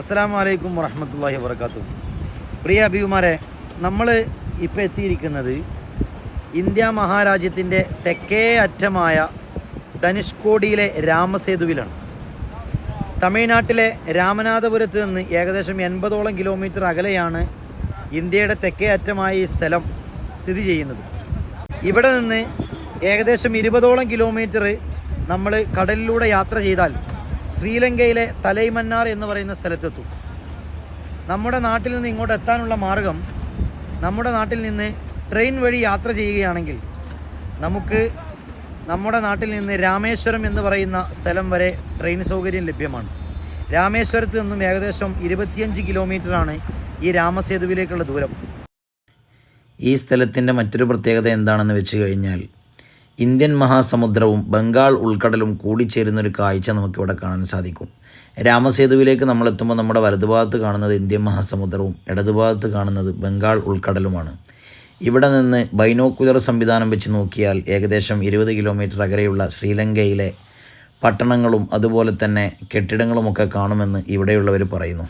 അസ്സാം വലൈക്കും വറഹമത്തല്ലാഹി വർക്കാത്തു പ്രിയ അഭികുമാരെ നമ്മൾ ഇപ്പോൾ എത്തിയിരിക്കുന്നത് ഇന്ത്യ മഹാരാജ്യത്തിന്റെ തെക്കേ അറ്റമായ ധനുഷ്കോടിയിലെ രാമസേതുവിലാണ്. തമിഴ്നാട്ടിലെ രാമനാഥപുരത്ത് നിന്ന് ഏകദേശം എൺപതോളം കിലോമീറ്റർ അകലെയാണ് ഇന്ത്യയുടെ തെക്കേ അറ്റമായ ഈ സ്ഥലം സ്ഥിതി ചെയ്യുന്നത്. ഇവിടെ നിന്ന് ഏകദേശം ഇരുപതോളം കിലോമീറ്റർ നമ്മൾ കടലിലൂടെ യാത്ര ചെയ്താൽ ശ്രീലങ്കയിലെ തലൈമന്നാർ എന്ന് പറയുന്ന സ്ഥലത്തെത്തും. നമ്മുടെ നാട്ടിൽ നിന്ന് ഇങ്ങോട്ട് എത്താനുള്ള മാർഗം നമ്മുടെ നാട്ടിൽ നിന്ന് ട്രെയിൻ വഴി യാത്ര ചെയ്യുകയാണെങ്കിൽ നമുക്ക് നമ്മുടെ നാട്ടിൽ നിന്ന് രാമേശ്വരം എന്ന് പറയുന്ന സ്ഥലം വരെ ട്രെയിൻ സൗകര്യം ലഭ്യമാണ്. രാമേശ്വരത്ത് നിന്നും ഏകദേശം ഇരുപത്തിയഞ്ച് കിലോമീറ്ററാണ് ഈ രാമസേതുവിലേക്കുള്ള ദൂരം. ഈ സ്ഥലത്തിന്റെ മറ്റൊരു പ്രത്യേകത എന്താണെന്ന് വെച്ച് കഴിഞ്ഞാൽ ഇന്ത്യൻ മഹാസമുദ്രവും ബംഗാൾ ഉൾക്കടലും കൂടിച്ചേരുന്നൊരു കാഴ്ച നമുക്കിവിടെ കാണാൻ സാധിക്കും. രാമസേതുവിലേക്ക് നമ്മൾ എത്തുമ്പോൾ നമ്മുടെ വലതുഭാഗത്ത് കാണുന്നത് ഇന്ത്യൻ മഹാസമുദ്രവും ഇടതുഭാഗത്ത് കാണുന്നത് ബംഗാൾ ഉൾക്കടലുമാണ്. ഇവിടെ നിന്ന് ബൈനോക്കുലർ സംവിധാനം വെച്ച് നോക്കിയാൽ ഏകദേശം ഇരുപത് കിലോമീറ്റർ അകലെയുള്ള ശ്രീലങ്കയിലെ പട്ടണങ്ങളും അതുപോലെ തന്നെ കെട്ടിടങ്ങളുമൊക്കെ കാണുമെന്ന് ഇവിടെയുള്ളവർ പറയുന്നു.